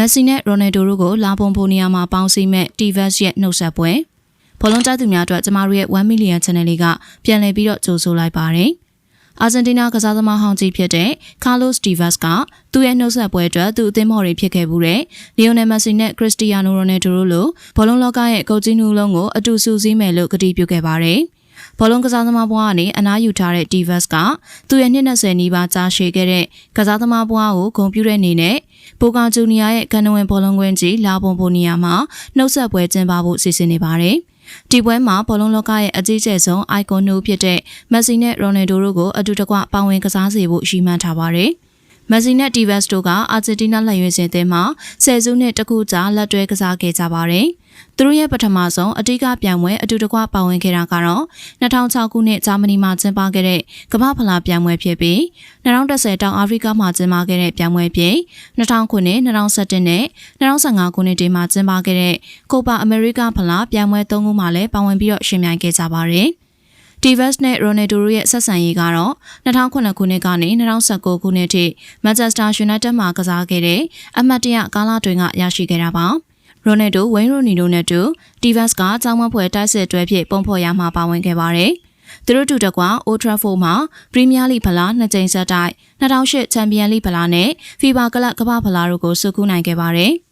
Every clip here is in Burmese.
မက်ဆီနဲ့ရိုနယ်ဒိုတို့ကိုလာပုံဖိုနေရာမှာပေါင်းစည်းမဲ့ Tivas ရဲ့နှုတ်ဆက်ပွဲဘောလုံးကြသူများအတွက်ကျမတို့ရဲ့1 million channel လေးကပြန်လည်ပြီးတော့ကြိုဆိုလိုက်ပါတယ်။အာဂျင်တီးနားကစားသမားဟောင်းကြီးဖြစ်တဲ့ Carlos Tevez ကသူ့ရဲ့နှုတ်ဆက်ပွဲအတွက်သူ့အသင်းမော်တွေဖြစ်ခဲ့မှုတဲ့ Lionel Messi နဲ့ Cristiano Ronaldo တို့လိုဘောလုံးလောကရဲ့ကုတ်ကြီးနှူးလုံးကိုအတူစုစည်းမယ်လို့ကတိပြုခဲ့ပါတယ်။ ဘောလုံးကစားသမားဘွားကနေအနားယူထားတဲ့ Tevez ကသူ့ရဲ့နှစ်20နီးပါးကြာရှည်ခဲ့တဲ့ကစားသမားဘွားကိုဂုဏ်ပြုတဲ့အနေနဲ့ပိုကာဂျူနီယာရဲ့ကန်နဝင်ဘောလုံးကွင်းကြီးလာပုံပိုနီယာမှာနှုတ်ဆက်ပွဲကျင်းပဖို့စီစဉ်နေပါတယ်။ဒီပွဲမှာဘောလုံးလောကရဲ့အကြီးကျယ်ဆုံး icon နှုတ်ဖြစ်တဲ့မက်ဆီနဲ့ရိုနယ်ဒိုတို့ကိုအတူတကွပါဝင်ကစားစေဖို့ရည်မှန်းထားပါတယ်။ မက်ဆီနဲ့ဒီဗက်စ်တို့ကအာဂျင်တီးနားလက်ရွေးစင်အသင်းမှာဆယ်စုနှစ်တခုကြာလက်တွဲကစားခဲ့ကြပါတယ်။သူတို့ရဲ့ပထမဆုံးအတိကပြိုင်ပွဲအတူတကွပါဝင်ခဲ့တာကတော့2006ခုနှစ်ဂျာမနီမှာကျင်းပခဲ့တဲ့ကမ္ဘာဖလားပြိုင်ပွဲဖြစ်ပြီး2010တောင်အာဖရိကမှာကျင်းပခဲ့တဲ့ပြိုင်ပွဲဖြစ်2000ခုနှစ်2011နဲ့2015ခုနှစ်တွေမှာကျင်းပခဲ့တဲ့ကိုပါအမေရိကဖလားပြိုင်ပွဲ၃ခုမှာလည်းပါဝင်ပြီးတော့ရှင်ပြိုင်ခဲ့ကြပါတယ်။ Tivas နဲ့ Ronaldo တို့ရဲ့ဆက်ဆံရေးကတော့2009ခုနှစ်ကနေ2019ခုနှစ်ထိ Manchester United မှာကစားခဲ့တဲ့အမှတ်တရကာလတွင်ကရရှိခဲ့တာပါ။ရိုနယ်ဒိုဝိန်းရိုနီတို့နဲ့တူတီဗတ်ကကြောင်းမဖွဲတိုက်စစ်တွဲဖြစ်ပုံဖော်ရမှာပါဝင်ခဲ့ပါတယ်။သူတို့တူတကွာ Old Trafford မှာပရီးမီးယားလိဖလားနှစ်ကြိမ်ဆက်တိုက်2008ချန်ပီယံလိဖလားနဲ့ FIFA ကလပ်ကမ္ဘာဖလားတို့ကိုစုကူးနိုင်ခဲ့ပါတယ်။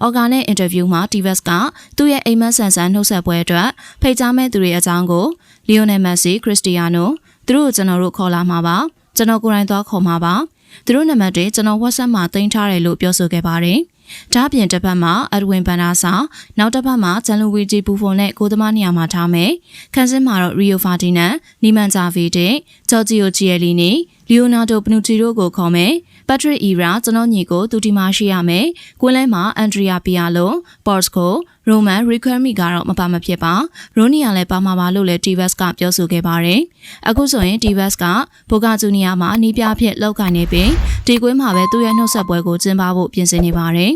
အော်ဂါနဲ့အင်တာဗျူးမှာ Tivas ကသူ့ရဲ့အိမ်မက်ဆန်ဆန်နှုတ်ဆက်ပွဲအတွက်ဖိတ်ကြားမဲ့သူတွေအကြောင်းကို Lionel Messi, Cristiano သူတို့ကိုကျွန်တော်တို့ခေါ်လာမှာပါ။ကျွန်တော်ကိုယ်တိုင်သွားခေါ်မှာပါ။သူတို့နံပါတ်တွေကျွန်တော် WhatsApp မှာတင်ထားတယ်လို့ပြောဆိုခဲ့ပါတယ်။။ဒါ့အပြင်တစ်ဖက်မှာအဒဝင်ဘန်နာစာနောက်တစ်ဖက်မှာဂျန်လူဝီဂျီဘူဖွန်နဲ့ကိုသမားနေရာမှာထားမယ်။ခန်းစင်းမှာတော့ရီယိုဖာဒီနန်နီမန်ဂျာဗီတဲ့ဂျော်ဂျီယိုဂျီယယ်လီနီ လီယိုနာဒိုပနူတီတို့ကိုခေါ်မယ်။ပက်ထရစ်အီရာကျွန်တော်ညီကိုသူဒီမှာရှိရမယ်။ကွင်းလဲမှာအန်ဒရီယာပီယာလိုပေါ်စကိုရိုမန်ရီခွဲမီကတော့မပါမဖြစ်ပါရိုနီယာလည်းပါမှာပါလို့လည်းတီဗတ်ကပြောဆိုခဲ့ပါတယ်အခုဆိုရင်တီဗတ်ကဘိုကာဂျူနီယာမှာနီးပြဖြစ်လောက်ကိုင်နေပြီးဒီကွင်းမှာပဲသူ့ရဲ့နှုတ်ဆက်ပွဲကိုကျင်းပဖို့ပြင်ဆင်နေပါတယ်